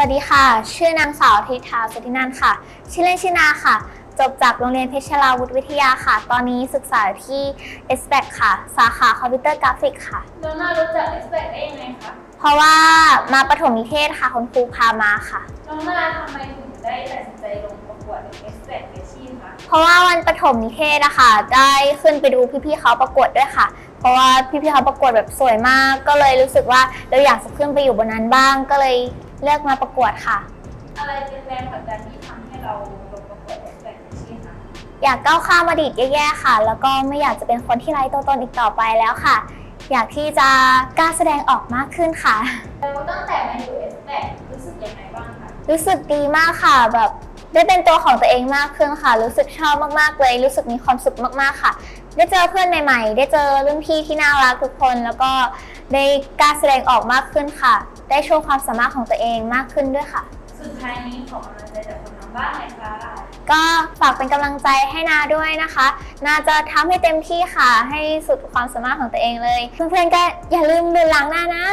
วัสดีค่ะ ชื่อนางสาวธิธาสุธินันท์ค่ะ ชื่อเล่นชื่อนาค่ะ จบจากโรงเรียนเพชรลาวุธวิทยาค่ะ ตอนนี้ศึกษาที่ s b a c ค่ะ สาขาคอมพิวเตอร์กราฟิกค่ะน้องนารู้จักเอสเปกได้ยังไงคะ เพราะว่ามาประถมนิเทศค่ะคุณครูพามาค่ะน้องนาทำไมถึงได้ตัดสินใจลงประกวดเอสเปกเอชีพคะเพราะว่าวันประถมนิเทศอะค่ะได้ขึ้นไปดูพี่ๆเขาประกวดด้วยค่ะเพราะว่าพี่ๆเขาประกวดแบบสวยมาก ก็เลยรู้สึกว่าเราอยากจะขึ้นไปอยู่บนนั้นบ้าง ก็เลย เลือกมาประกวดค่ะ อะไรเป็นแรงผลักดันที่ทำให้เราลงประกวดเอสเปกเอชีพคะอยากก้าวข้ามอดีตแย่ๆค่ะ แล้วก็ไม่อยากจะเป็นคนที่ไร้ตัวตนอีกต่อไปแล้วค่ะ อยากที่จะกล้าแสดงออกมากขึ้นค่ะ แล้วตั้งแต่มาอยู่เอสเปกรู้สึกยังไงบ้างคะ รู้สึกดีมากค่ะแบบได้เป็นตัวของตัวเองมากขึ้นค่ะ รู้สึกชอบมากๆเลย รู้สึกมีความสุขมากๆค่ะ ได้เจอเพื่อนใหม่ ๆ ได้เจอรุ่นพี่ที่น่ารักทุกคน แล้วก็ได้กล้าแสดงออกมากขึ้นค่ะ ได้โชว์ความสามารถของตัวเองมากขึ้นด้วยค่ะ สุดท้ายนี้ขอกำลังใจจากคนทางบ้านหน่อยค่ะก็ฝากเป็นกำลังใจให้นาด้วยนะคะ นาจะทำให้เต็มที่ค่ะ ให้สุดความสามารถของตัวเองเลย เพื่อนๆก็อย่าลืมดูหลังหน้านะ